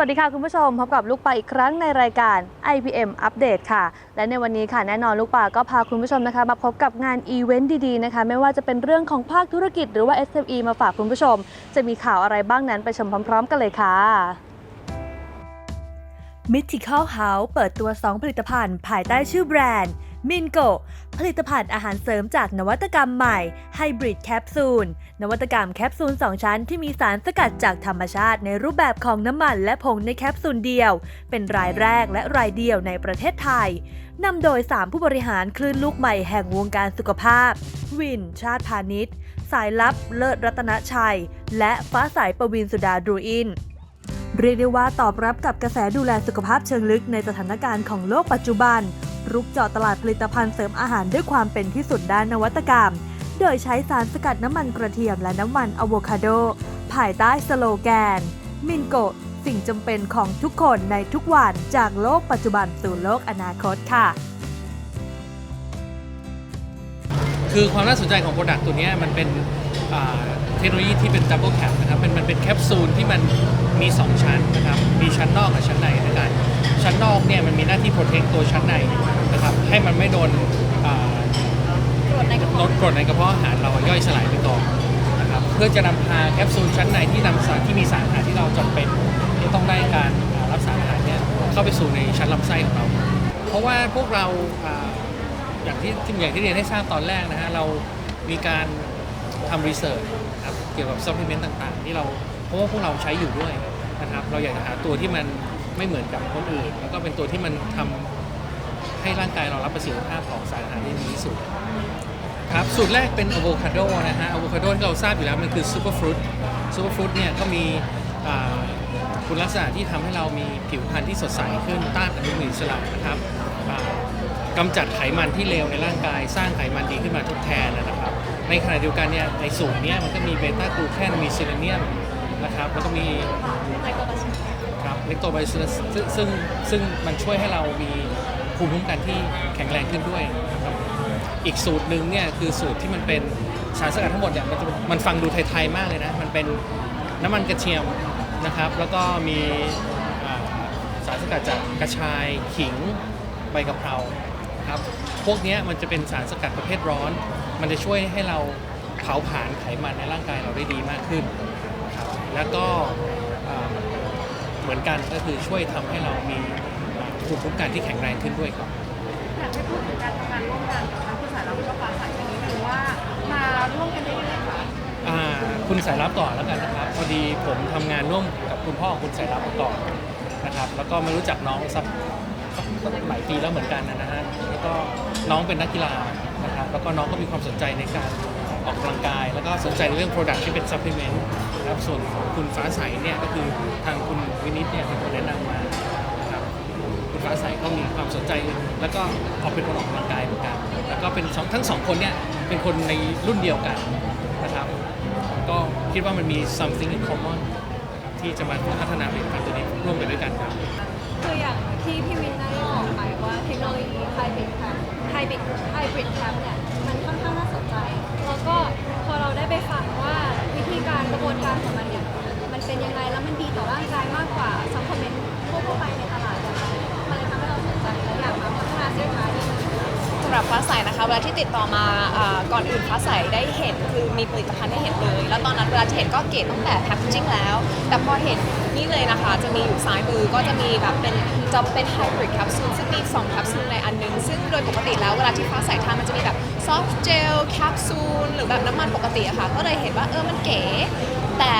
วัสดีค่ะคุณผู้ชมพบกับลูกปลาอีกครั้งในรายการ IPM อัปเดตค่ะ และในวันนี้ค่ะแน่นอนลูกปลาก็พาคุณผู้ชมนะคะ มาพบกับงานอีเวนต์ดีๆนะคะ ไม่ว่าจะเป็นเรื่องของภาคธุรกิจหรือว่า SME มาฝากคุณผู้ชม จะมีข่าวอะไรบ้างนั้นไปชมพร้อมๆ กันเลยค่ะ Mythical House เปิดตัว 2 ผลิตภัณฑ์ ภายใต้ชื่อแบรนด์ มินโกผลิตภัณฑ์อาหารเสริมจากนวัตกรรมใหม่ไฮบริดแคปซูลนวัตกรรมแคปซูล 2 ชั้นที่มีสารสกัดจากธรรมชาติในรูปแบบของน้ำมันและผงในแคปซูลเดียว เป็นรายแรกและรายเดียวในประเทศไทยนำโดย 3 ผู้บริหารคลื่นลูกใหม่แห่งวงการสุขภาพ วิน ชาติพาณิชย์ สายลับเลิศรัตนชัย และฟ้าสายประวินสุดาดูอินเรียกได้ว่าตอบรับกับกระแสดูแลสุขภาพเชิงลึกในสถานการณ์ของโลกปัจจุบัน รุกเจาะตลาดผลิตภัณฑ์เสริมอาหารด้วยความเป็นที่สุดด้านนวัตกรรม โดยใช้สารสกัดน้ำมันกระเทียมและน้ำมันอะโวคาโด ภายใต้สโลแกน มินโกะสิ่งจำเป็นของทุกคนในทุกวันจากโลกปัจจุบันสู่โลกอนาคตค่ะ คือความน่าสนใจของโปรดักต์ตัวนี้มันเป็นเทคโนโลยีที่เป็นดับเบิลแคปนะครับมันมันเป็นแคปซูลที่มันมี 2 ชั้นนะครับ มีชั้นนอกกับชั้นในในการ ชั้นนอกเนี่ยมันมีหน้าที่โปรเทคตัวชั้นในนะครับให้มันไม่โดนอ่ากรดในกระลดกรดในกระเพาะอาหารเราย่อยสลายไปก่อนนะครับเพื่อจะนำพาแคปซูลชั้นในที่นำสารที่มีสารอาหารที่เราจำเป็นที่ต้องได้การรับสารอาหารเนี่ยเข้าไปสู่ในชั้นลำไส้ของเรา เพราะว่าพวกเราอย่างที่ที่อย่างที่เรียนให้ทราบตอนแรกนะฮะเรามีการทำรีเสิร์ชครับเกี่ยวกับซัพพลีเมนต์ต่างๆ ที่เราเพราะว่าพวกเราใช้อยู่ด้วยนะครับเราอยากจะหาตัวที่มัน ไม่เหมือนกับคนอื่น แล้วก็เป็นตัวที่มันทำให้ร่างกายเรารับประสิทธิภาพของสารอาหารได้ดีที่สุดครับสูตรแรกเป็นอะโวคาโดนะฮะอะโวคาโดที่เราทราบอยู่แล้วมันคือซูเปอร์ฟรุตซูเปอร์ฟรุตเนี่ยก็มีคุณลักษณะที่ทำให้เรามีผิวพรรณที่สดใสขึ้นต้านอนุมูลอิสระนะครับอ่ากำจัดไขมันที่เลวในร่างกาย สร้างไขมันดีขึ้นมาทดแทนนะครับ ในขณะเดียวกันเนี่ยในสูตรเนี้ยมันก็มีเบต้ากลูแคนมีเซเลเนียมนะครับแล้วก็มี ครับเล็กโตไบซิลัสซึ่งซึ่งซึ่งมันช่วยให้เรามีภูมิคุ้มกันที่แข็งแรงขึ้นด้วยนะครับอีกสูตรหนึ่งเนี่ยคือสูตรที่มันเป็นสารสกัดทั้งหมดเนี่ยมันจะมันฟังดูไทยๆมากเลยนะ มันเป็นน้ำมันกระเทียมนะครับ แล้วก็มีสารสกัดจากกระชายขิงใบกะเพราครับพวกนี้มันจะเป็นสารสกัดประเภทร้อน มันจะช่วยให้เราเผาผลาญไขมันในร่างกายเราได้ดีมากขึ้นครับแล้วก็ มือนกันก็คือช่วยทำให้เรามีภูมิคุ้มกันที่แข็งแรงขึ้นด้วยครับอยากให้พูดถึงการทำงานร่วมกันกับทั้งคุณสายลับแล้วก็ฟ้าใสวันนี้หรือว่ามาร่วมกันได้ยังไงคะอ่าคุณสายรับก่อนแล้วกันนะครับพอดีผมทำงานร่วมกับคุณพ่อของคุณสายรับมาก่อนนะครับ แล้วก็มารู้จักน้องสักสักหลายปีแล้วเหมือนกันนะฮะแล้วก็น้องเป็นนักกีฬานะครับแล้วก็น้องก็มีความสนใจในการออกกำลังกาย แล้วก็สนใจในเรื่อง Product ที่เป็น Supplement นะครับ ส่วนของคุณฟ้าใสเนี่ยก็คือทางคุณวินิตเนี่ยเป็นคนแนะนำมานะครับคุณฟ้าใสก็มีความสนใจ แล้วก็ออกเป็นคนออกกำลังกายเหมือนกัน แล้วก็เป็นสองทั้งสองคนเนี่ยเป็นคนในรุ่นเดียวกันนะครับ ก็คิดว่ามันมี something in common นะครับที่จะมาพัฒนาผลิตภัณฑ์ตัวนี้ร่วมกันด้วยกันครับ คืออย่างที่พี่วินได้บอกไปว่าเทคโนโลยีไฮบริดแคมไฮบริดไฮบริดแคมเนี่ยมันค่อนข้างน่าสนใจ แล้วก็พอเราได้ไปฟังว่า การกระบวนการของมันเนี่ยมันเป็นยังไงแล้วมันดีต่อร่างกายมากกว่าซัพพลีเมนต์ทั่วไปเนี่ย นะคะเวลาที่ติดต่อมาก่อนอื่นฟ้าใสได้เห็นคือมีผลิตภัณฑ์ให้เห็นเลย แล้วตอนนั้นเวลาที่เห็นก็เกตตั้งแต่แพคเกจิ้งแล้ว แต่พอเห็นนี่เลยนะคะ จะมีอยู่ซ้ายมือก็จะมีแบบเป็นจะเป็นไฮบริดแคปซูลซึ่งมี2แคปซูลในอันหนึง ซึ่งโดยปกติแล้วเวลาที่ฟ้าใสทานมันจะมีแบบซอฟต์เจลแคปซูลหรือแบบน้ำมันปกติอะค่ะก็เลยเห็นว่าเออมันเก๋แต่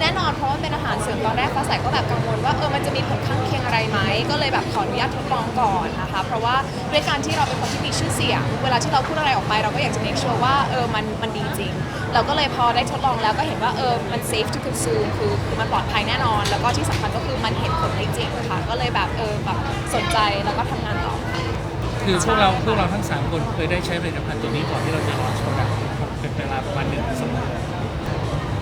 แน่นอนเพราะว่าเป็นอาหารเสริมตอนแรกฟ้าใสก็แบบกังวลว่าเออมันจะมีผลข้างเคียงอะไรไหมก็เลยแบบขออนุญาตทดลองก่อนนะคะเพราะว่าด้วยการที่เราเป็นคนที่มีชื่อเสียง เวลาที่เราพูดอะไรออกไปเราก็อยากจะ make sure ว่าเออมันมันดีจริง เราก็เลยพอได้ทดลองแล้วก็เห็นว่าเออมัน safe to consume คือคือมันปลอดภัยแน่นอน แล้วก็ที่สำคัญก็คือมันเห็นผลได้จริงค่ะก็เลยแบบเออแบบสนใจแล้วก็ทำงานต่อคือพวกเราพวกเราทั้ง 3 คนเคยได้ใช้ผลิตภัณฑ์ตัวนี้ก่อนที่เราจะลอนช์โปรดักต์เป็นเวลาประมาณหนึ่งสองเดือน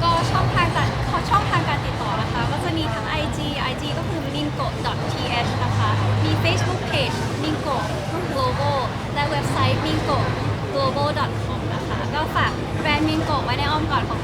ก็ช่องทางการช่องทางการติดต่อนะคะ ก็จะมีทั้ง IG IG ก็คือ mingo th นะคะ มี Facebook Page mingo global และเว็บไซต์ mingo global com นะคะ ก็ฝากแบรนด์ mingo ไว้ในอ้อมกอดของ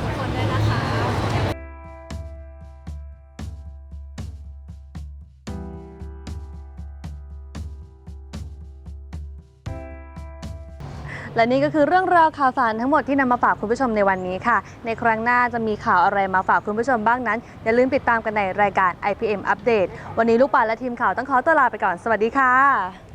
และนี่ก็คือเรื่องราวข่าวสารทั้งหมดที่นำมาฝากคุณผู้ชมในวันนี้ค่ะ ในครั้งหน้าจะมีข่าวอะไรมาฝากคุณผู้ชมบ้างนั้น อย่าลืมติดตามกันในรายการ IPM Update วันนี้ลูกปานและทีมข่าวต้องขอตัวลาไปก่อน สวัสดีค่ะ